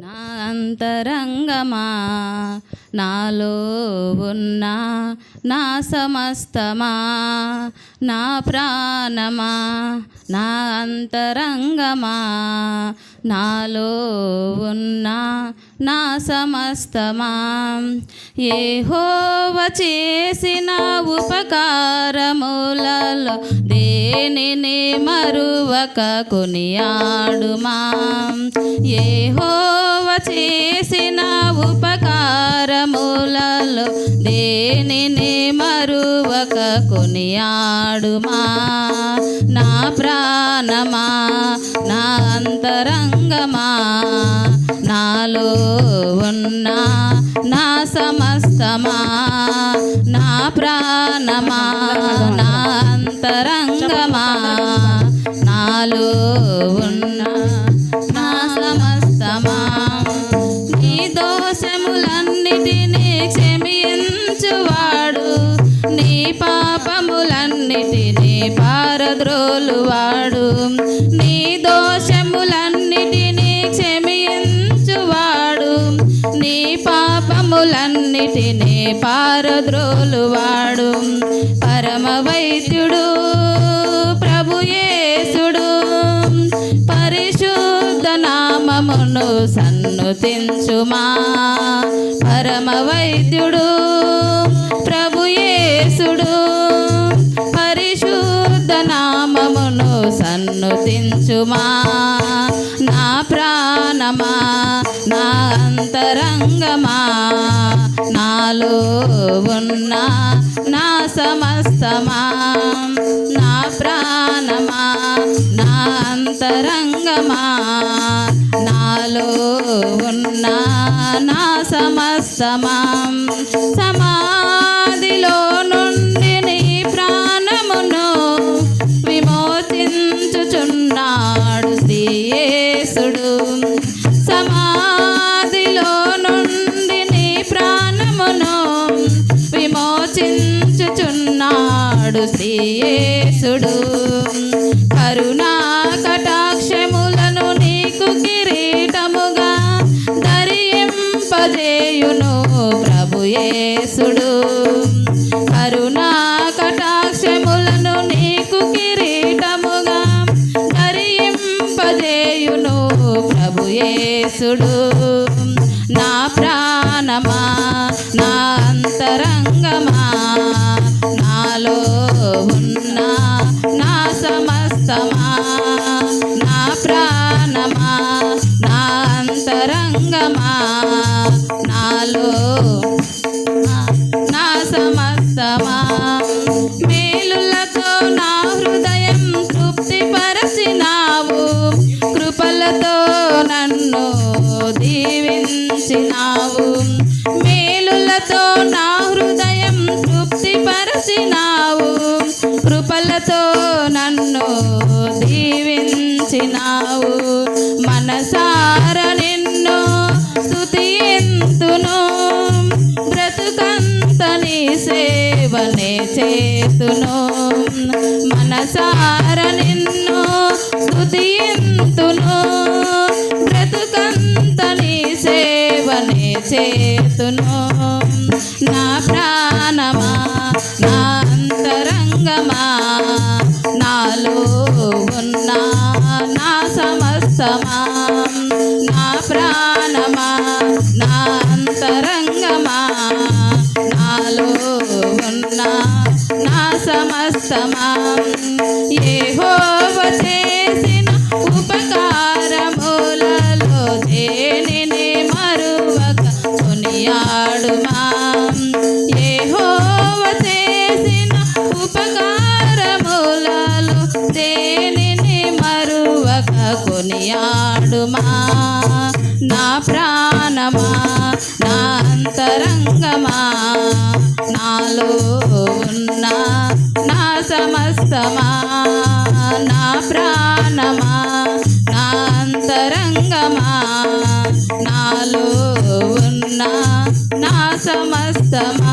నా అంతరంగమా? నాలో ఉన్న నా సమస్తమా? నా ప్రాణమా? నా అంతరంగమా? నాలో ఉన్న నా సమస్తమా? ఏహోవ చేసిన ఉపకారములలో దేనిని మరువక కొనియాడుమా? ఏహో చేసిన ఉపకారములలో దేనిని మరువక కొనియాడుమా? నా ప్రాణమా? నా అంతరంగమా? నాలో ఉన్న? నా సమస్తమా? నా ప్రాణమా? నా అంతరంగమా? పాపములన్నిటినీ పారద్రోలువాడు నీ దోషములన్నిటినీ క్షమించువాడు. నీ పాపములన్నిటినీ పారద్రోలువాడు పరమ వైద్యుడు ప్రభుయేసుడు పరిశుద్ధ నామమును సన్నుతించుమా. పరమ వైద్యుడు సన్నుతించుమా నా ప్రాణమా? నా అంతరంగమా? నాలో ఉన్న నా సమస్తమా? నా ప్రాణమా? నా అంతరంగమా? నాలో ఉన్న నా సమస్తమా? సమాధిలో విమోచించుచున్నాడు శ్రీయేసుడు కరుణా కటాక్షములను నీకు కిరీటముగా ధరింపజేయును ప్రభుయేసుడు కరుణా కటాక్షములను నీకు కిరీటముగా ధరింపజేయును ప్రభుయేసుడు నా ప్రాణమా నా అంతరంగమా నాలో ఉన్న నా సమస్తమా నా ప్రాణమా నా అంతరంగమా నాలో నా సమస్తమా. మేలులతో నా హృదయం తృప్తిపరచినావు కృపలతో నన్ను దీవించినావు. కృపలతో నన్ను దీవించినావు. మనసార నిన్ను స్థుతింతును బ్రతుకంత నీ సేవనే చేతును. మనసార నిన్ను స్థుతింతును బ్రతుకంత నీ సేవనే చేతును. నా ప్రాణమా నా సంగమా? నాలో ఉన్న నా సమస్తమా? నా ప్రాణమా? నా అంతరంగమా? నాలో ఉన్న నా సమస్తమా? మా నా ప్రాణమా? నా అంతరంగమా? నాలో ఉన్న నా సమస్తమా? నా ప్రాణమా? నా అంతరంగమా? నాలో ఉన్న నా సమస్తమా?